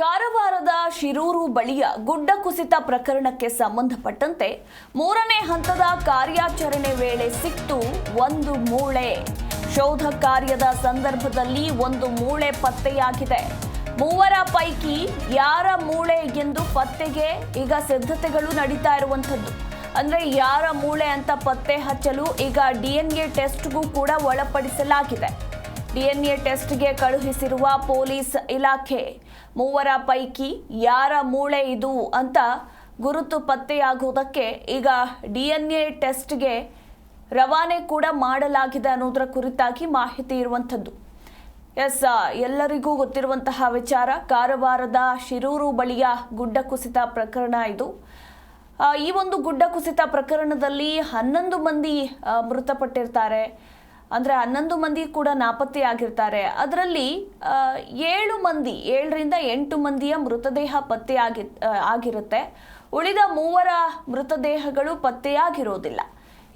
ಕಾರವಾರದ ಶಿರೂರು ಬಳಿಯ ಗುಡ್ಡ ಕುಸಿತ ಪ್ರಕರಣಕ್ಕೆ ಸಂಬಂಧಪಟ್ಟಂತೆ ಮೂರನೇ ಹಂತದ ಕಾರ್ಯಾಚರಣೆ ವೇಳೆ ಸಿಕ್ತು ಒಂದು ಮೂಳೆ. ಶೋಧ ಕಾರ್ಯದ ಸಂದರ್ಭದಲ್ಲಿ ಒಂದು ಮೂಳೆ ಪತ್ತೆಯಾಗಿದೆ. ಮೂವರ ಪೈಕಿ ಯಾರ ಮೂಳೆ ಎಂದು ಪತ್ತೆಗೆ ಈಗ ಸಿದ್ಧತೆಗಳು ನಡೀತಾ ಇರುವಂಥದ್ದು. ಅಂದ್ರೆ ಯಾರ ಮೂಳೆ ಅಂತ ಪತ್ತೆ ಹಚ್ಚಲು ಈಗ ಡಿಎನ್ಎ ಟೆಸ್ಟ್ಗೂ ಕೂಡ ಒಳಪಡಿಸಲಾಗಿದೆ. ಡಿಎನ್ಎ ಟೆಸ್ಟ್ಗೆ ಕಳುಹಿಸಿರುವ ಪೊಲೀಸ್ ಇಲಾಖೆ. ಮೂವರ ಪೈಕಿ ಯಾರ ಮೂಳೆ ಇದು ಅಂತ ಗುರುತು ಪತ್ತೆಯಾಗುವುದಕ್ಕೆ ಈಗ ಡಿಎನ್ಎ ಟೆಸ್ಟ್ಗೆ ರವಾನೆ ಕೂಡ ಮಾಡಲಾಗಿದೆ ಅನ್ನೋದರ ಕುರಿತಾಗಿ ಮಾಹಿತಿ ಇರುವಂಥದ್ದು. ಎಸ್, ಎಲ್ಲರಿಗೂ ಗೊತ್ತಿರುವಂತಹ ವಿಚಾರ, ಕಾರವಾರದ ಶಿರೂರು ಬಳಿಯ ಗುಡ್ಡ ಕುಸಿತ ಪ್ರಕರಣ ಇದು. ಈ ಒಂದು ಗುಡ್ಡ ಕುಸಿತ ಪ್ರಕರಣದಲ್ಲಿ ಹನ್ನೊಂದು ಮಂದಿ ಮೃತಪಟ್ಟಿರ್ತಾರೆ. ಅಂದರೆ ಹನ್ನೊಂದು ಮಂದಿ ಕೂಡ ನಾಪತ್ತೆಯಾಗಿರ್ತಾರೆ ಅದರಲ್ಲಿ ಏಳು ಮಂದಿ, ಏಳರಿಂದ ಎಂಟು ಮಂದಿಯ ಮೃತದೇಹ ಪತ್ತೆಯಾಗಿ ಆಗಿ ಆಗಿರುತ್ತೆ. ಉಳಿದ ಮೂವರ ಮೃತದೇಹಗಳು ಪತ್ತೆಯಾಗಿರೋದಿಲ್ಲ.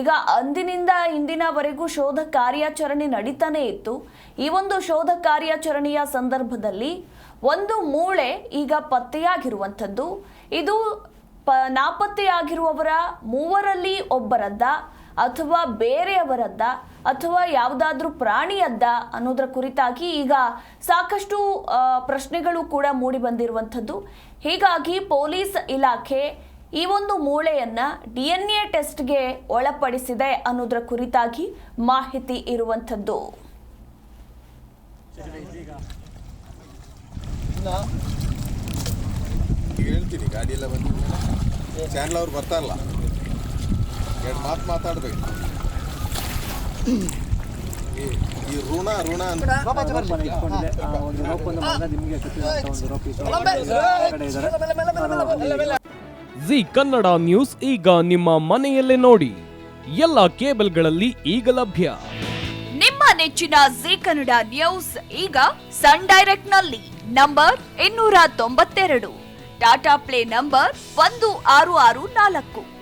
ಈಗ ಅಂದಿನಿಂದ ಇಂದಿನವರೆಗೂ ಶೋಧ ಕಾರ್ಯಾಚರಣೆ ನಡೀತಾನೆ ಇತ್ತು. ಈ ಒಂದು ಶೋಧ ಕಾರ್ಯಾಚರಣೆಯ ಸಂದರ್ಭದಲ್ಲಿ ಒಂದು ಮೂಳೆ ಈಗ ಪತ್ತೆಯಾಗಿರುವಂಥದ್ದು. ಇದು ಪ, ನಾಪತ್ತೆಯಾಗಿರುವವರ ಮೂವರಲ್ಲಿ ಒಬ್ಬರದ್ದ ಅಥವಾ ಬೇರೆಯವರದ್ದ ಅಥವಾ ಯಾವುದಾದ್ರೂ ಪ್ರಾಣಿಯದ್ದ ಅನ್ನೋದರ ಕುರಿತಾಗಿ ಈಗ ಸಾಕಷ್ಟು ಪ್ರಶ್ನೆಗಳು ಕೂಡ ಮೂಡಿ ಬಂದಿರುವಂಥದ್ದು. ಹೀಗಾಗಿ ಪೊಲೀಸ್ ಇಲಾಖೆ ಈ ಒಂದು ಮೂಳೆಯನ್ನ ಡಿ ಎನ್ ಎ ಟೆಸ್ಟ್ಗೆ ಒಳಪಡಿಸಿದೆ ಅನ್ನೋದರ ಕುರಿತಾಗಿ ಮಾಹಿತಿ ಇರುವಂಥದ್ದು. ಹೇಳ್ತೀನಿ, ಗಾಡಿ ಎಲ್ಲ ಬಂದಿದೆ ಚಾನಲ್ ಅವ್ರು ಬರ್ತಾರಲ್ಲ ಎರಡು ಮಾತು ಮಾತಾಡ್ಬೇಕು. ಈ- ಋಣ ಋಣ ಅಂತ. ಮನೆ ಇಟ್ಕೊಂಡಿದೆ ಆ ಒಂದು ರೋಪ್ ಒಂದು ಮಗ ನಿಮಗೆ ಕಟ್ಟಿದಂತ ಒಂದು ರೋಪ್ ಇಟ್ಟು ಇದ್ದಾರೆ. ಜಿ ಕನ್ನಡ ನ್ಯೂಸ್ ಈಗ ನಿಮ್ಮ ಮನೆಯಲ್ಲೇ ನೋಡಿ. ಎಲ್ಲ ಕೇಬಲ್ಗಳಲ್ಲಿ ಈಗ ಲಭ್ಯ. ನಿಮ್ಮ ನೆಚ್ಚಿನ ಜಿ ಕನ್ನಡ ನ್ಯೂಸ್ ಈಗ ಸನ್ ಡೈರೆಕ್ಟ್ನಲ್ಲಿ. ನಂಬರ್ ಇನ್ನೂರ ತೊಂಬತ್ತೆರಡು. ಟಾಟಾ ಪ್ಲೇ ನಂಬರ್ ಒಂದು ಆರು ಆರು ನಾಲ್ಕು.